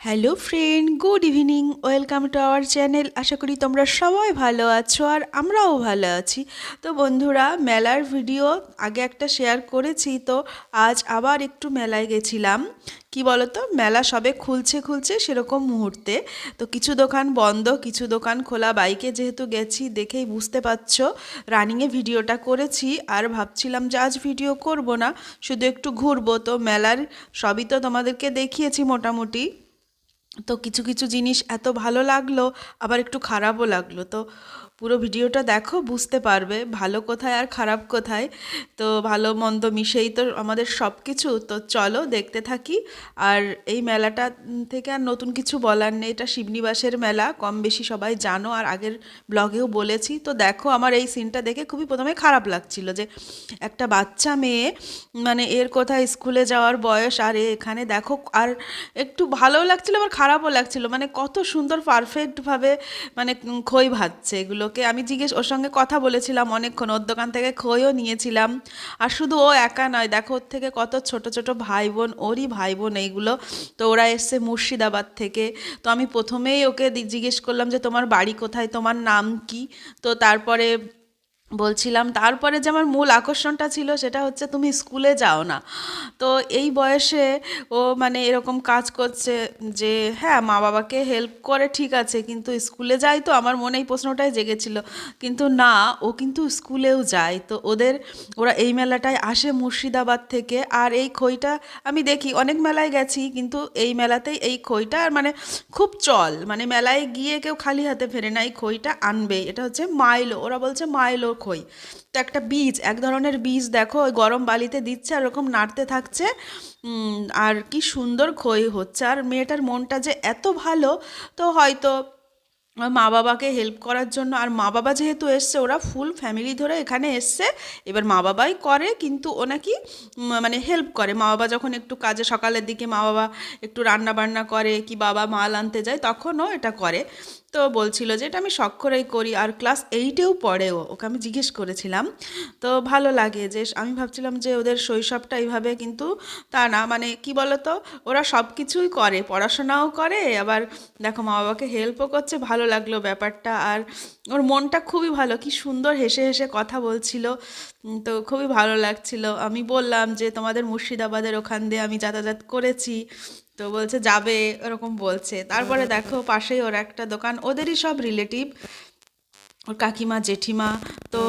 Hello friend good evening welcome to our channel আশা করি তোমরা সবাই ভালো আছো আর আমরাও ভালো আছি। তো বন্ধুরা, মেলার ভিডিও আগে একটা শেয়ার করেছি, তো আজ আবার একটু মেলায় গেছিলাম। কি বলতো, মেলা সবে খুলছে খুলছে সেরকম মুহূর্তে। তো কিছু দোকান বন্ধ, কিছু দোকান খোলা। বাইকে যেহেতু গেছি, দেখেই বুঝতে পারছ রানিংয়ে ভিডিওটা করেছি। আর ভাবছিলাম যে আজ ভিডিও করব না, শুধু একটু ঘুরবো। তো মেলার সবই তো তোমাদেরকে দেখিয়েছি মোটামুটি। তো কিছু কিছু জিনিস এত ভালো লাগল, আবার একটু খারাপও লাগল। তো পুরো ভিডিওটা দেখো, বুঝতে পারবে ভালো কোথায় আর খারাপ কোথায়। তো ভালো মন্দ মিশেই তো আমাদের সব কিছু তো চলো দেখতে থাকি। আর এই মেলাটা থেকে আর নতুন কিছু বলার নেই। এটা শিবনিবাসের মেলা, কম বেশি সবাই জানো। আর আগের ব্লগেও বলেছি। তো দেখো আমার এই সিনটা দেখে খুবই প্রথমে খারাপ লাগছিল যে একটা বাচ্চা মেয়ে মানে এর কোথায় স্কুলে যাওয়ার বয়স, আর এখানে দেখো, আর একটু ভালোও লাগছিল, আবার খারাপও লাগছিল। মানে কত সুন্দর পারফেক্টভাবে মানে খই ভাজছে এগুলোকে। আমি জিজ্ঞেস, ওর সঙ্গে কথা বলেছিলাম অনেকক্ষণ, ওর দোকান থেকে খইও নিয়েছিলাম। আর শুধু ও একা নয়, দেখো ওর থেকে কত ছোট ছোট ভাই বোন ওরই ভাই বোন এইগুলো। তো ওরা এসছে মুর্শিদাবাদ থেকে। তো আমি প্রথমেই ওকে জিজ্ঞেস করলাম যে, তোমার বাড়ি কোথায়? তোমার নাম কি? তো তারপরে বলছিলাম, তারপরে যে আমার মূল আকর্ষণটা ছিল সেটা হচ্ছে তুমি স্কুলে যাও না। তো এই বয়সে ও মানে এরকম কাজ করছে যে হ্যাঁ মা বাবাকে হেল্প করে ঠিক আছে, কিন্তু স্কুলে যায় তো আমার মনে এই প্রশ্নটাই জেগেছিল। কিন্তু না, ও কিন্তু স্কুলেও যায়। তো ওদের, ওরা এই মেলাটায় আসে মুর্শিদাবাদ থেকে। আর এই খইটা আমি দেখি, অনেক মেলায় গেছি, কিন্তু এই মেলাতেই এই খইটা আর মানে খুব চল। মানে মেলায় গিয়ে কেউ খালি হাতে ফেরে না, এই খইটা আনবে। এটা হচ্ছে মাইলো, ওরা বলছে মাইলো। খই তো একটা বীজ, এক ধরনের বীজ দেখো, ওই গরম বালিতে দিচ্ছে, আর ওরকম নাড়তে থাকছে। আর কি সুন্দর খই হচ্ছে। আর মেয়েটার মনটা যে এত ভালো, তো হয়তো মা বাবাকে হেল্প করার জন্য। আর মা বাবা যেহেতু এসছে, ওরা ফুল ফ্যামিলি ধরে এখানে এসছে। এবার মা বাবাই করে, কিন্তু ও নাকি মানে হেল্প করে। মা বাবা যখন একটু কাজে, সকালের দিকে মা বাবা একটু রান্না বান্না করে কি বাবা মাল আনতে যায়, তখনও এটা করে। তো বলছিল যে, এটা আমি শখ করেই করি। আর ক্লাস এইটেও পড়ে ও, ওকে আমি জিজ্ঞেস করেছিলাম। তো ভালো লাগে যে, আমি ভাবছিলাম যে, ওদের শৈশবটা এইভাবে কিন্তু তা না মানে কি বলতো, ওরা সব কিছুই করে, পড়াশোনাও করে, আবার দেখো মা বাবাকে হেল্পও করছে, ভালো লাগল ব্যাপারটা আর ওর মনটা খুবই ভালো, কি সুন্দর হেসে হেসে কথা বলছিল। তো খুবই ভালো লাগছিল। আমি বললাম যে, তোমাদের মুর্শিদাবাদের ওখান দিয়ে আমি যাতায়াত করেছি। তো বলছে, যাবে। ওরকম বলছে। তারপরে দেখো, পাশেই ওর একটা দোকান, ওদেরই সব রিলেটিভ ওর কাকিমা, জেঠিমা, তো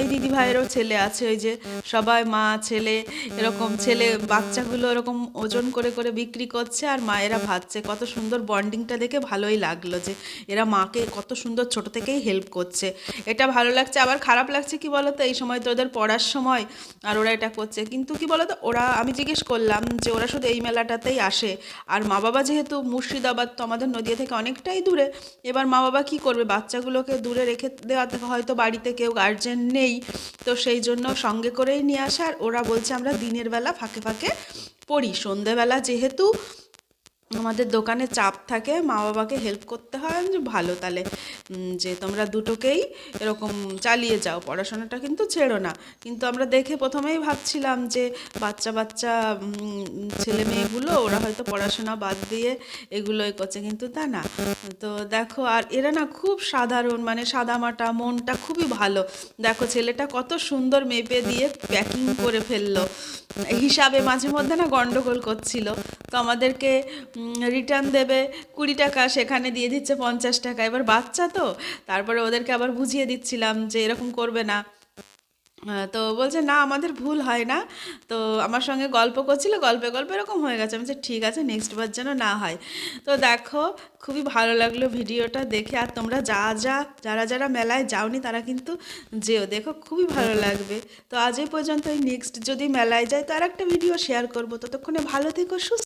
এই দিদি ভাইয়েরও ছেলে আছে, ওই যে সবাই মা, ছেলে, এরকম ছেলে, বাচ্চাগুলো এরকম ওজন করে করে বিক্রি করছে আর মায়েরা ভাবছে কত সুন্দর বন্ডিংটা দেখে ভালোই লাগল যে এরা মাকে কত সুন্দর ছোট থেকেই হেল্প করছে। এটা ভালো লাগছে, আবার খারাপ লাগছে কি বলতো? এই সময় তো ওদের পড়ার সময় আর ওরা এটা করছে। কিন্তু কি বলতো? ওরা, আমি জিজ্ঞেস করলাম যে ওরা শুধু এই মেলাটাতেই আসে। আর মা বাবা যেহেতু মুর্শিদাবাদ, তো আমাদের নদিয়া থেকে অনেকটাই দূরে। এবার মা বাবা কি করবে? বাচ্চাগুলোকে দূরে রেখে দেওয়া হয়তো বাড়িতে কেউ গার্জেন নেই, তো সেই জন্য সঙ্গে করেই নিয়ে আসা আর ওরা বলছে, আমরা দিনের বেলা ফাঁকে ফাঁকে পড়ি। সন্ধেবেলা যেহেতু আমাদের দোকানে চাপ থাকে মা বাবাকে হেল্প করতে হয়, যে ভালো তাহলে যে তোমরা দুটোকেই এরকম চালিয়ে যাও, পড়াশোনাটা কিন্তু ছেড়ো না। কিন্তু আমরা দেখে প্রথমেই ভাবছিলাম যে বাচ্চা বাচ্চা ছেলে মেয়েগুলো, ওরা হয়তো পড়াশোনা বাদ দিয়ে এগুলোই করছে, কিন্তু তা না। তো দেখো, আর এরা না খুব সাধারণ মানে সাদামাটা, মনটা খুবই ভালো। দেখো, ছেলেটা কত সুন্দর মেপে দিয়ে প্যাকিং করে ফেলল। হিসাবে মাঝে মধ্যে না গন্ডগোল করছিল। তো আমাদেরকে রিটার্ন দেবে কুড়ি টাকা, সেখানে দিয়ে দিচ্ছে পঞ্চাশ টাকা। এবার বাচ্চা তো, তারপরে ওদেরকে আবার বুঝিয়ে দিচ্ছিলাম যে এরকম করবে না। তো বলছে, না, আমাদের ভুল হয় না। তো আমার সঙ্গে গল্প করছিল, গল্পে গল্পে এরকম হয়ে গেছে। আমি ঠিক আছে নেক্সট বার যেন না হয়। তো দেখো, খুবই ভালো লাগল ভিডিওটা দেখে। আর তোমরা যা যা, যারা যারা মেলায় যাওনি, তারা কিন্তু যেও। দেখো, খুবই ভালো লাগবে। তো আজ এই পর্যন্ত নেক্সট যদি মেলায় যায় তো আর একটা ভিডিও শেয়ার করব। ততক্ষণে ভালো থেকো, সুস্থ